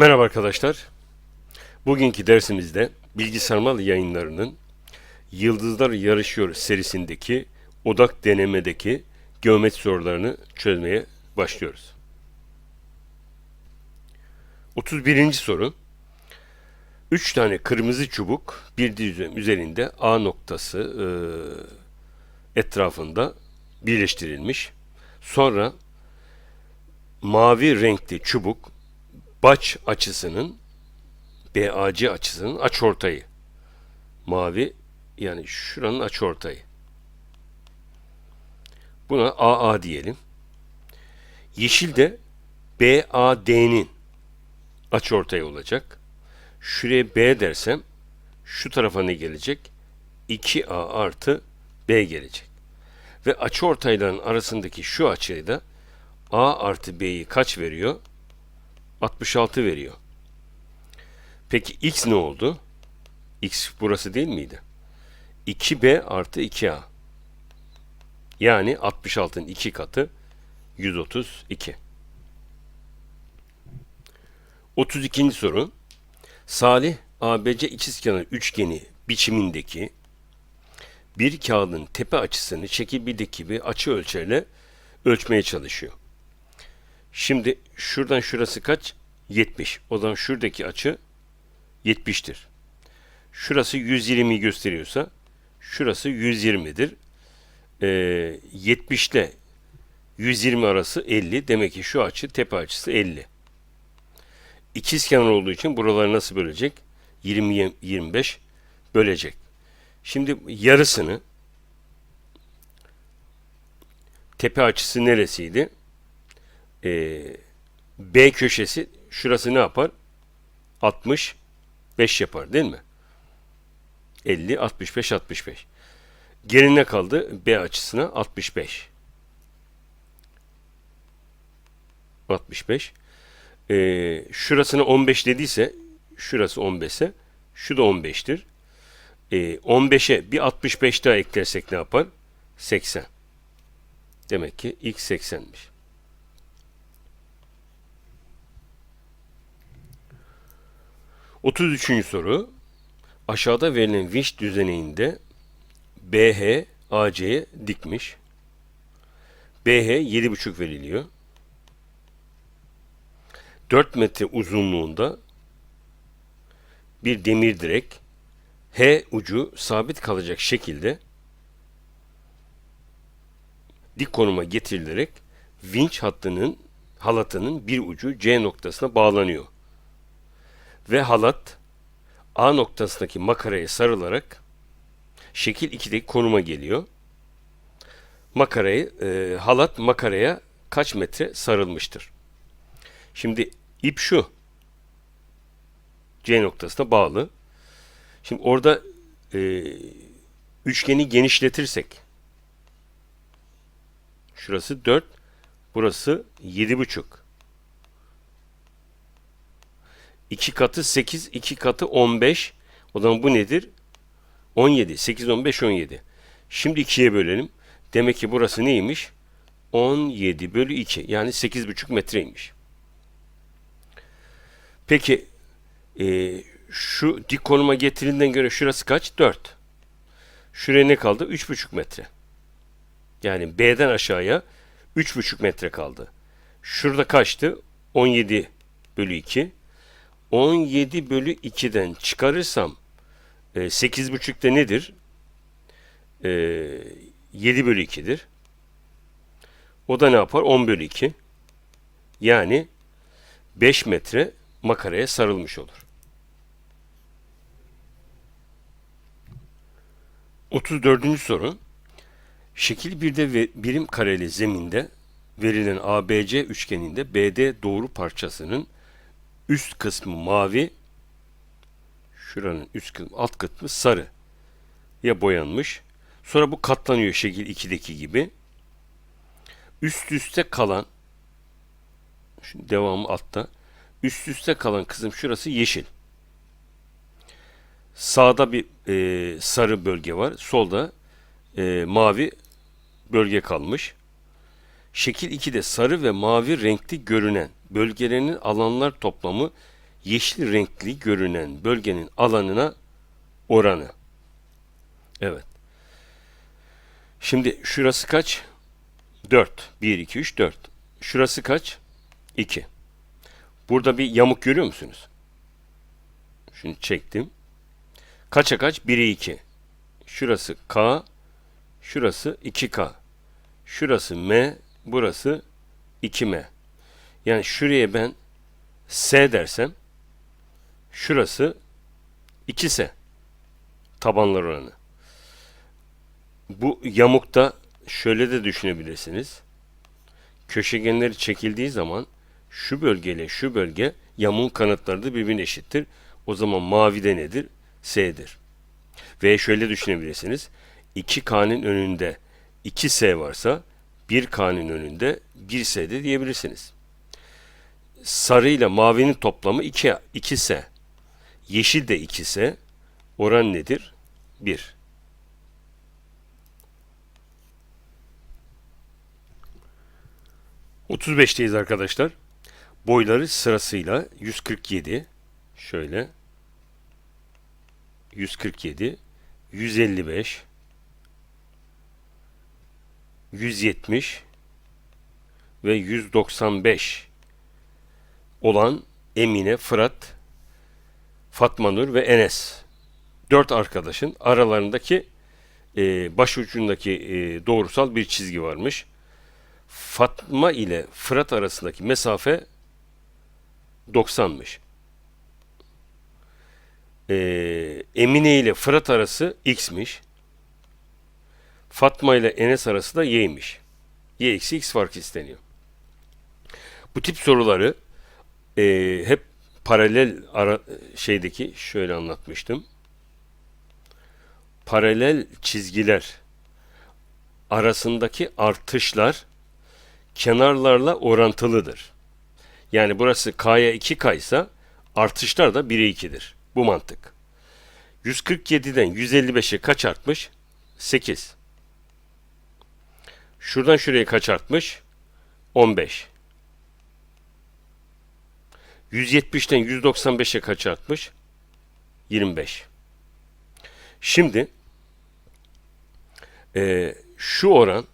Merhaba arkadaşlar. Bugünkü dersimizde Bilgisayarmal yayınlarının Yıldızlar Yarışıyor serisindeki odak denemedeki geometri sorularını çözmeye başlıyoruz. 31. soru. 3 tane kırmızı çubuk bir düzlem üzerinde A noktası e, etrafında birleştirilmiş. Sonra mavi renkli çubuk baç açısının BAC açısının açıortayı. Mavi yani şuranın açıortayı. Buna AA diyelim. Yeşil de BAD'nin açıortayı olacak. Şuraya B dersem şu tarafa ne gelecek? 2A artı B gelecek. Ve açıortayların arasındaki şu açıyı da A artı B'yi kaç veriyor? 66 veriyor. Peki x ne oldu? x burası değil miydi? 2b artı 2a. Yani 66'ın 2 katı 132. 32. soru. Salih ABC ikizkenar üçgeni biçimindeki bir kağıdın tepe açısını şekil birdeki bir açı ölçerle ölçmeye çalışıyor. Şimdi şuradan şurası kaç? 70. O zaman şuradaki açı 70'tir. Şurası 120 gösteriyorsa şurası 120'dir. Ee, 70 ile 120 arası 50. Demek ki şu açı tepe açısı 50. İkizkenar olduğu için buraları nasıl bölecek? 20 25 bölecek. Şimdi yarısını tepe açısı neresiydi? Ee, B köşesi şurası ne yapar? 65 yapar değil mi? 50, 65, 65. Geri ne kaldı? B açısına 65. 65. Ee, şurasına 15 dediyse, şurası 15 ise, şu da 15'tir. Ee, 15'e bir 65 daha eklersek ne yapar? 80. Demek ki x 80'miş. 33. soru. Aşağıda verilen vinç düzeneğinde BH AC'ye dikmiş. BH 7,5 veriliyor. 4 metre uzunluğunda bir demir direk H ucu sabit kalacak şekilde dik konuma getirilerek vinç hattının halatının bir ucu C noktasına bağlanıyor ve halat A noktasındaki makaraya sarılarak şekil 2'deki konuma geliyor. Makarayı, e, halat makaraya kaç metre sarılmıştır? Şimdi ip şu. C noktasına bağlı. Şimdi orada e, üçgeni genişletirsek şurası 4, burası 7,5. 2 katı 8, 2 katı 15. O zaman bu nedir? 17. 8, 15, 17. Şimdi 2'ye bölelim. Demek ki burası neymiş? 17 bölü 2. Yani 8,5 metreymiş. Peki e, şu dik konuma getirildiğinden göre şurası kaç? 4. Şuraya ne kaldı? 3,5 metre. Yani B'den aşağıya 3,5 metre kaldı. Şurada kaçtı? 17 bölü 2. 17 bölü 2'den çıkarırsam e, 8,5'te nedir? E, 7 bölü 2'dir. O da ne yapar? 10 bölü 2. Yani 5 metre makaraya sarılmış olur. 34. soru. Şekil 1'de ve birim kareli zeminde verilen ABC üçgeninde BD doğru parçasının üst kısmı mavi, şuranın üst kısmı, alt kısmı sarı ya boyanmış. Sonra bu katlanıyor şekil 2'deki gibi. Üst üste kalan şimdi devamı altta. Üst üste kalan kısım şurası yeşil. Sağda bir e, sarı bölge var. Solda e, mavi bölge kalmış. Şekil 2'de sarı ve mavi renkli görünen bölgelerinin alanlar toplamı yeşil renkli görünen bölgenin alanına oranı. Evet. Şimdi şurası kaç? 4. 1, 2, 3, 4. Şurası kaç? 2. Burada bir yamuk görüyor musunuz? Şunu çektim. Kaça kaç? 1'e 2. Şurası K. Şurası 2K. Şurası M. Burası 2M. Yani şuraya ben S dersem şurası 2S. Tabanlar oranı. Bu yamukta şöyle de düşünebilirsiniz. Köşegenleri çekildiği zaman şu bölgeyle şu bölge yamuğun kanatları da birbirine eşittir. O zaman mavi de nedir? S'dir. Ve şöyle düşünebilirsiniz. 2K'nın önünde 2S varsa 1K'nın önünde 1S'de diyebilirsiniz. Sarı ile mavinin toplamı 2, 2S. Yeşil de 2S. Oran nedir? 1. Otuz beşteyiz arkadaşlar. Boyları sırasıyla 147 şöyle 147 155 170 ve 195 olan Emine, Fırat, Fatma Nur ve Enes. Dört arkadaşın aralarındaki e, başucundaki e, doğrusal bir çizgi varmış. Fatma ile Fırat arasındaki mesafe 90'mış. Ee, Emine ile Fırat arası x'miş. Fatma ile Enes arası da y'ymiş. y eksi x farkı isteniyor. Bu tip soruları e, hep paralel ara, şeydeki şöyle anlatmıştım. Paralel çizgiler arasındaki artışlar kenarlarla orantılıdır. Yani burası k'ya 2k ise artışlar da 1'e 2'dir. Bu mantık. 147'den 155'e kaç artmış? 8. Şuradan şuraya kaç artmış? 15. 170'ten 195'e kaç artmış? 25. Şimdi e, şu oran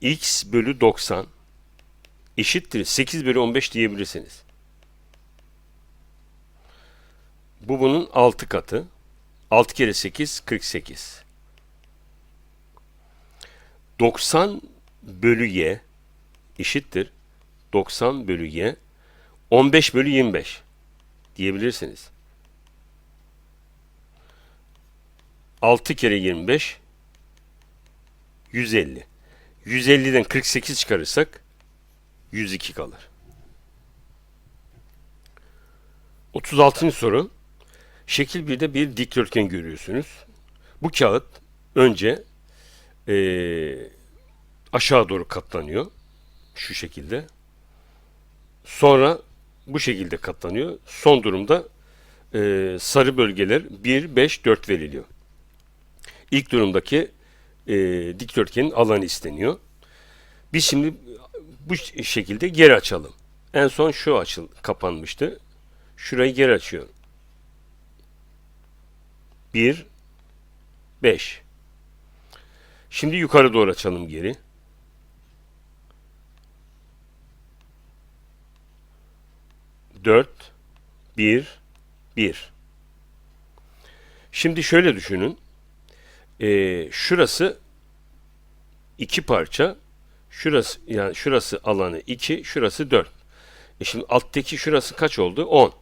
x bölü 90 eşittir 8 bölü 15 diyebilirsiniz. Bu bunun 6 katı. 6 kere 8 48. 90 bölü y eşittir 90 bölü y 15 bölü 25 diyebilirsiniz. 6 kere 25 150. 150'den 48 çıkarırsak 102 kalır. 36. soru. Şekil 1'de bir dikdörtgen görüyorsunuz. Bu kağıt önce eee, aşağı doğru katlanıyor. Şu şekilde. Sonra bu şekilde katlanıyor. Son durumda eee, sarı bölgeler 1, 5, 4 veriliyor. İlk durumdaki eee, dikdörtgenin alanı isteniyor. Biz şimdi bu şekilde geri açalım. En son şu açıl kapanmıştı. Şurayı geri açıyorum. 1 5 Şimdi yukarı doğru açalım geri. Dört, bir, bir. Şimdi şöyle düşünün. Ee, şurası iki parça. Şurası yani şurası alanı 2, şurası 4. E şimdi alttaki şurası kaç oldu? 10.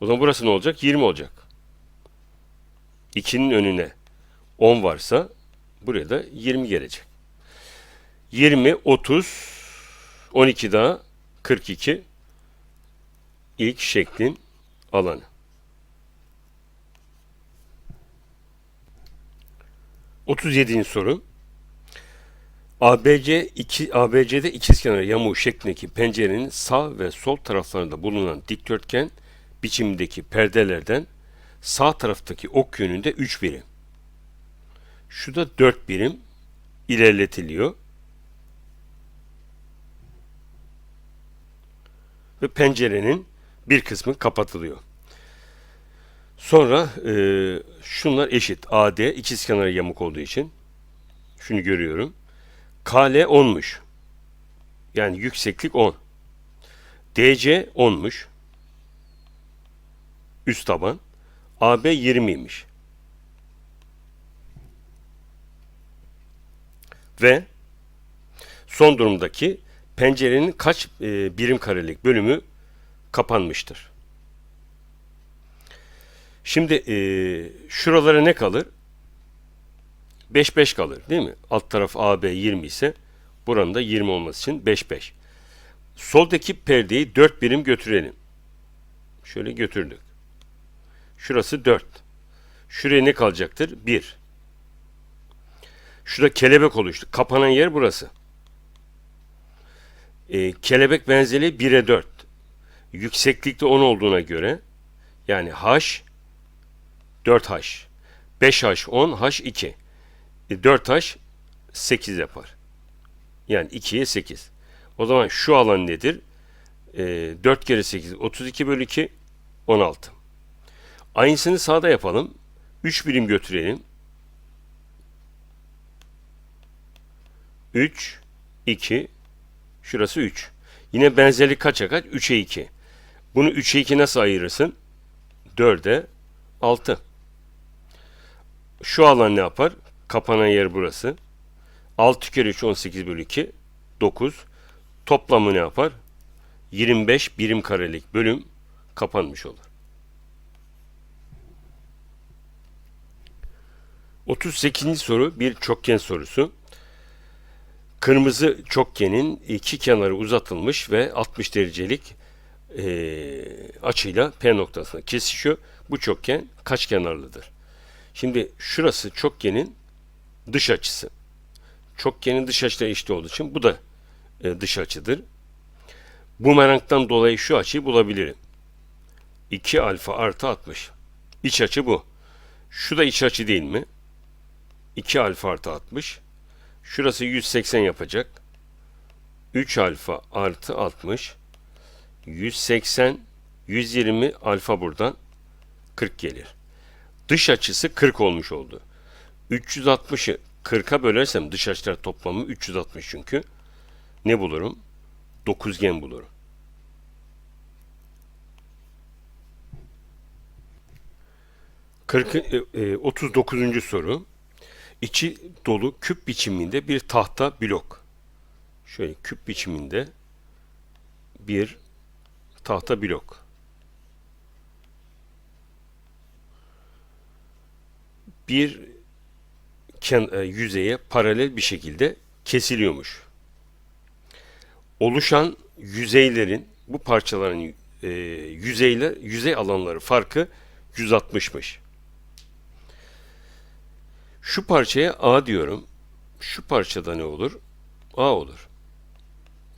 O zaman burası ne olacak? 20 olacak. 2'nin önüne 10 varsa buraya da 20 gelecek. 20, 30, 12 daha 42 ilk şeklin alanı. Otuz yedinci soru. ABC iki, ABC'de ikizkenar yamuğu şeklindeki pencerenin sağ ve sol taraflarında bulunan dikdörtgen biçimindeki perdelerden sağ taraftaki ok yönünde 3 birim. Şu da 4 birim ilerletiliyor. Ve pencerenin bir kısmı kapatılıyor. Sonra e, şunlar eşit. AD ikizkenarı yamuk olduğu için şunu görüyorum. KL 10'muş. Yani yükseklik 10. DC 10'muş. Üst taban. AB 20'ymiş. Ve son durumdaki pencerenin kaç e, birim karelik bölümü kapanmıştır. Şimdi e, şuralara ne kalır? 5 5 kalır değil mi? Alt taraf AB 20 ise buranın da 20 olması için 5 5. Soldaki perdeyi 4 birim götürelim. Şöyle götürdük. Şurası 4. Şuraya ne kalacaktır? 1. Şurada kelebek oluştu. Kapanan yer burası. E, kelebek benzeri 1'e 4. Yükseklikte 10 olduğuna göre yani H 4H. 5H 10, H 2. E, 4H 8 yapar. Yani 2'ye 8. O zaman şu alan nedir? E, 4 kere 8 32 bölü 2 16. Aynısını sağda yapalım. 3 birim götürelim. 3, 2, şurası 3. Yine benzerlik kaça kaç? 3'e 2. Bunu 3'e 2 nasıl ayırırsın? 4'e 6. Şu alan ne yapar? Kapanan yer burası. 6 kere 3 18 bölü 2 9. Toplamı ne yapar? 25 birim karelik bölüm kapanmış olur. 38. soru bir çokgen sorusu. Kırmızı çokgenin iki kenarı uzatılmış ve 60 derecelik e, açıyla P noktasına kesişiyor. Bu çokgen kaç kenarlıdır? Şimdi şurası çokgenin dış açısı. Çokgenin dış açıyla eşit olduğu için bu da e, dış açıdır. Bumerangdan dolayı şu açıyı bulabilirim. 2 alfa artı 60. İç açı bu. Şu da iç açı değil mi? 2 alfa artı 60. Şurası 180 yapacak. 3 alfa artı 60. 180, 120 alfa buradan 40 gelir. Dış açısı 40 olmuş oldu. 360'ı 40'a bölersem dış açılar toplamı 360 çünkü. Ne bulurum? Dokuzgen bulurum. Kırk, e, e, 39. soru. İçi dolu küp biçiminde bir tahta blok. Şöyle küp biçiminde bir tahta blok. Bir e, yüzeye paralel bir şekilde kesiliyormuş. Oluşan yüzeylerin bu parçaların e, yüzeyler yüzey alanları farkı 160'mış. Şu parçaya A diyorum. Şu parçada ne olur? A olur.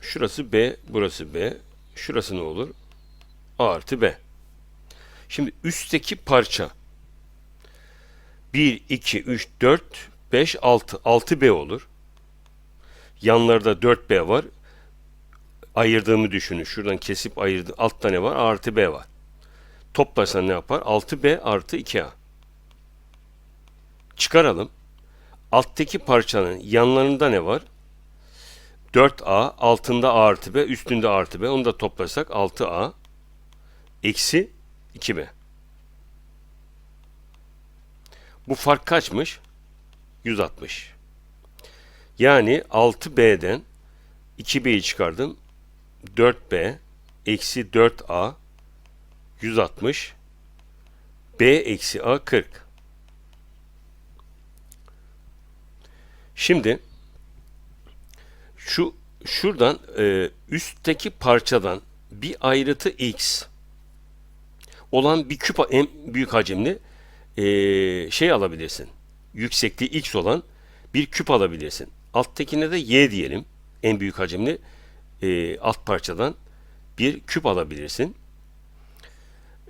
Şurası B, burası B. Şurası ne olur? A artı B. Şimdi üstteki parça 1, 2, 3, 4, 5, 6. 6B olur. Yanlarda 4B var. Ayırdığımı düşünün. Şuradan kesip ayırdı. Altta ne var? A artı B var. Toplarsan ne yapar? 6B artı 2A. Çıkaralım. Alttaki parçanın yanlarında ne var? 4A, altında A artı B, üstünde A artı B. Onu da toplasak 6A eksi 2B. Bu fark kaçmış? 160. Yani 6B'den 2B'yi çıkardım. 4B eksi 4A 160 B eksi A 40. Şimdi şu şuradan e, üstteki parçadan bir ayrıtı x olan bir küp en büyük hacimli e, şey alabilirsin. Yüksekliği x olan bir küp alabilirsin. Alttakine de y diyelim. En büyük hacimli e, alt parçadan bir küp alabilirsin.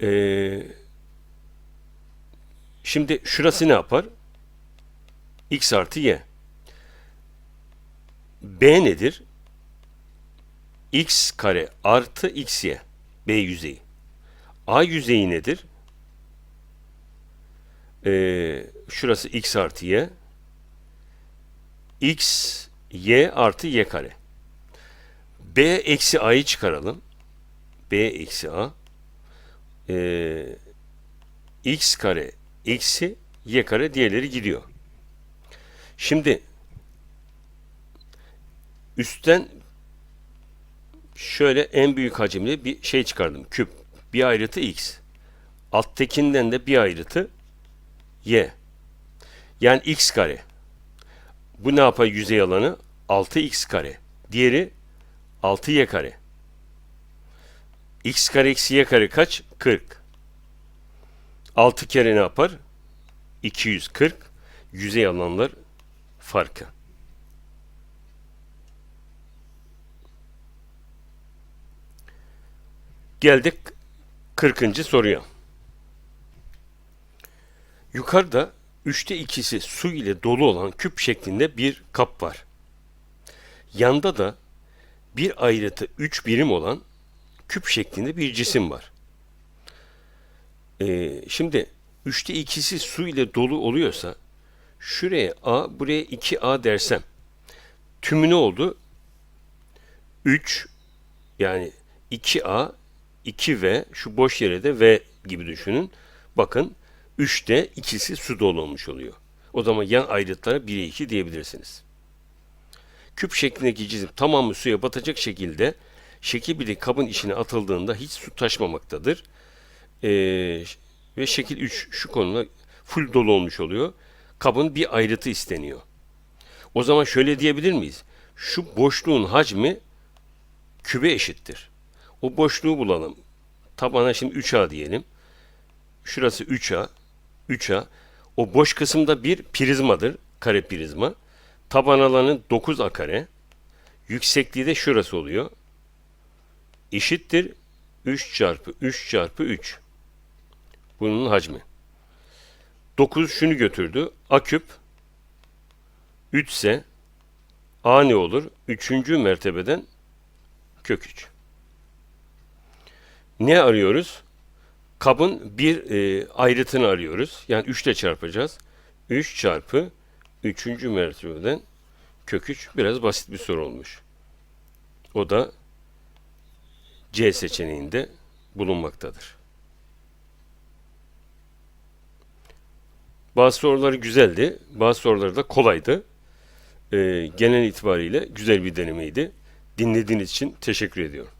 E, şimdi şurası ne yapar? x artı y. B nedir? x kare artı xy. B yüzeyi. A yüzeyi nedir? Ee, şurası x artı y. x, y artı y kare. B eksi a'yı çıkaralım. B eksi a. Ee, x kare eksi y kare diğerleri gidiyor. Şimdi üstten şöyle en büyük hacimli bir şey çıkardım. Küp. Bir ayrıtı x. Alttakinden de bir ayrıtı y. Yani x kare. Bu ne yapar yüzey alanı? 6x kare. Diğeri 6y kare. x kare eksi y kare kaç? 40. 6 kere ne yapar? 240. Yüzey alanlar farkı. Geldik 40. soruya. Yukarıda üçte ikisi su ile dolu olan küp şeklinde bir kap var. Yanda da bir ayrıtı 3 birim olan küp şeklinde bir cisim var. Ee, şimdi üçte ikisi su ile dolu oluyorsa şuraya A, buraya 2A dersem tümü ne oldu? 3 yani 2A 2V şu boş yere de V gibi düşünün. Bakın 3'te ikisi su dolu olmuş oluyor. O zaman yan ayrıtlara 1'e 2 diyebilirsiniz. Küp şeklindeki cisim tamamı suya batacak şekilde şekil bile kabın içine atıldığında hiç su taşmamaktadır. Ee, ve şekil 3 şu konuda full dolu olmuş oluyor. Kabın bir ayrıtı isteniyor. O zaman şöyle diyebilir miyiz? Şu boşluğun hacmi kübe eşittir. O boşluğu bulalım. Tabana şimdi 3A diyelim. Şurası 3A. 3A. O boş kısımda bir prizmadır. Kare prizma. Taban alanı 9A kare. Yüksekliği de şurası oluyor. Eşittir 3 çarpı 3 çarpı 3. Bunun hacmi. 9 şunu götürdü. A küp 3 ise A ne olur? 3. mertebeden kök 3. Ne arıyoruz? Kabın bir e, ayrıtını arıyoruz. Yani 3 ile çarpacağız. 3 çarpı 3. mertebeden kök 3 biraz basit bir soru olmuş. O da C seçeneğinde bulunmaktadır. Bazı soruları güzeldi, bazı soruları da kolaydı. Ee, genel itibariyle güzel bir denemeydi. Dinlediğiniz için teşekkür ediyorum.